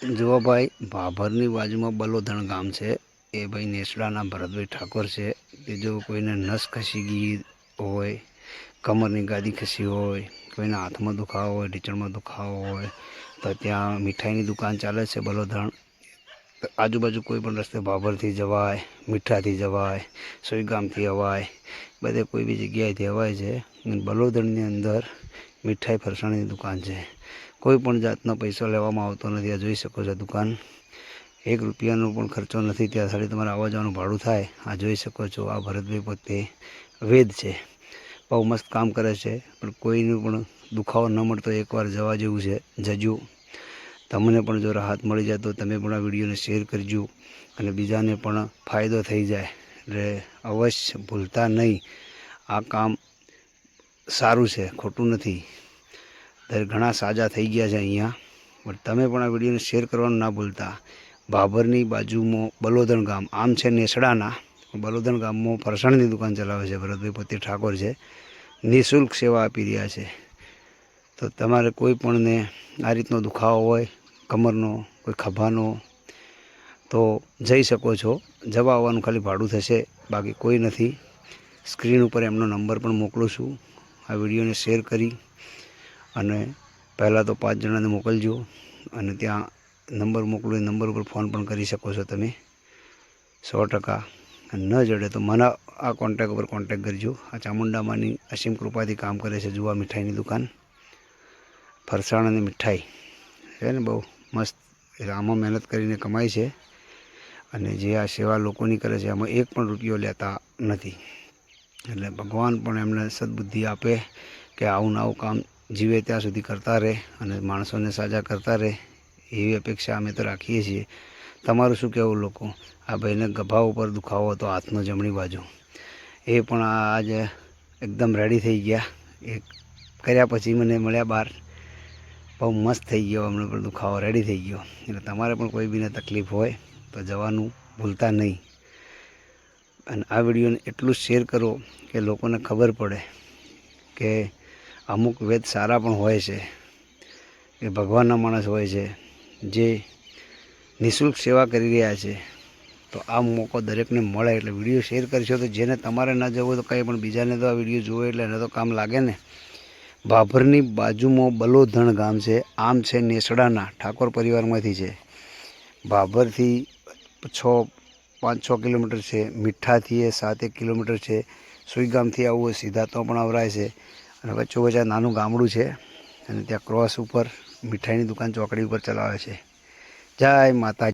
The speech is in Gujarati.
જુઓ ભાઈ ભાભરની બાજુમાં બલોધણ ગામ છે. એ ભાઈ નેસડાના ભરતભાઈ ઠાકોર છે. કે જો કોઈને નસ ખસી ગઈ હોય, કમરની ગાદી ખસી હોય, કોઈના હાથમાં દુખાવો હોય, ઢીચણમાં દુખાવો હોય, તો ત્યાં મીઠાઈની દુકાન ચાલે છે બલોધણ. આજુબાજુ કોઈ પણ રસ્તે ભાભરથી જવાય, મીઠાથી જવાય સોઈગામથી અવાય, બધે કોઈ બી જગ્યાએથી અવાય છે. બલોધણની અંદર મીઠાઈ ફરસાણની દુકાન છે. કોઈ પણ જાતનો પૈસો લેવામાં આવતો નથી. આ જોઈ શકો છો દુકાન. એક રૂપિયાનો પણ ખર્ચો નથી. ત્યાં ખાલી તમારે આવવા જવાનું ભાડું થાય. આ જોઈ શકો છો. આ ભરતભાઈ પોતે વેદ છે. બહુ મસ્ત કામ કરે છે. પણ કોઈનું પણ દુખાવો ન મળતો. એકવાર જવા જેવું છે. જજો. તમને પણ જો રાહત મળી જાય તો તમે પણ આ વિડીયોને શેર કરજો. અને બીજાને પણ ફાયદો થઈ જાય. એટલે અવશ્ય ભૂલતા નહીં. આ કામ સારું છે. ખોટું નથી. ઘણા સાજા થઈ ગયા છે અહીંયા. પણ તમે પણ આ વિડીયોને શેર કરવાનું ના ભૂલતા. બાબરની બાજુમાં બલોદણ ગામ, આમ છે નેસડાના. બલોદણ ગામમાં ફરસાણની દુકાન ચલાવે છે ભરતભાઈ પતિ ઠાકોર છે. નિઃશુલ્ક સેવા આપી રહ્યા છે. તો તમારે કોઈ પણને આ રીતનો દુખાવો હોય, કમરનો, કોઈ ખભાનો, તો જઈ શકો છો. જવા આવવાનું ખાલી ભાડું થશે, બાકી કોઈ નથી. સ્ક્રીન ઉપર એમનો નંબર પણ મોકલું છું. આ વિડીયોને શેર કરી અને પહેલાં તો પાંચ જણાને મોકલજો અને ત્યાં નંબર મોકલો એ નંબર ઉપર ફોન પણ કરી શકો છો તમે. સો ટકા. ન જડે તો મને આ કોન્ટેક ઉપર કોન્ટેક કરજો. આ ચામુંડામાંની અસીમ કૃપાથી કામ કરે છે જુવા મીઠાઈની દુકાન. ફરસાણ અને મીઠાઈ. છે ને બહુ મસ્ત. આમાં મહેનત કરીને કમાય છે. અને જે આ સેવા લોકોની કરે છે, આમાં એક પણ રૂપિયો લેતા નથી. એટલે ભગવાન પણ એમને સદબુદ્ધિ આપે કે આવું ને કામ જીવે ત્યાં સુધી કરતા રહે અને માણસોને સાજા કરતા રહે, એવી અપેક્ષા અમે તો રાખીએ છીએ. તમારું શું કહેવું લોકો? આ ભાઈને ગભા ઉપર દુખાવો હતો, હાથનો જમણી બાજુ. એ પણ આજે એકદમ રેડી થઈ ગયા. એ કર્યા પછી મને મળ્યા બહાર. બહુ મસ્ત થઈ ગયો અમને પણ દુખાવો રેડી થઈ ગયો. એટલે તમારે પણ કોઈ બીને તકલીફ હોય તો જવાનું ભૂલતા નહીં. અને આ વિડીયોને એટલું શેર કરો કે લોકોને ખબર પડે કે અમુક વેદ સારા પણ હોય છે. એ ભગવાનના માણસ હોય છે. જે નિઃશુલ્ક સેવા કરી રહ્યા છે. તો આ મોકો દરેકને મળે એટલે વીડિયો શેર કરશો તો જેને તમારે ન જવું તો કંઈ પણ બીજાને તો આ વીડિયો જોવે એટલે એને તો કામ લાગે ને. ભાભરની બાજુમાં બલોધણ ગામ છે. આમ છે નેસડાના, ઠાકોર પરિવારમાંથી છે. ભાભરથી છ, પાંચ, છ કિલોમીટર છે. મીઠાથી એ સાત, એક કિલોમીટર છે. સુઈગામથી આવવું સીધા તો પણ આવરાય છે. અને વચ્ચો વચ્ચે નાનું ગામડું છે અને ત્યાં ક્રોસ ઉપર મીઠાઈની દુકાન ચોકડી ઉપર ચલાવે છે. જય માતા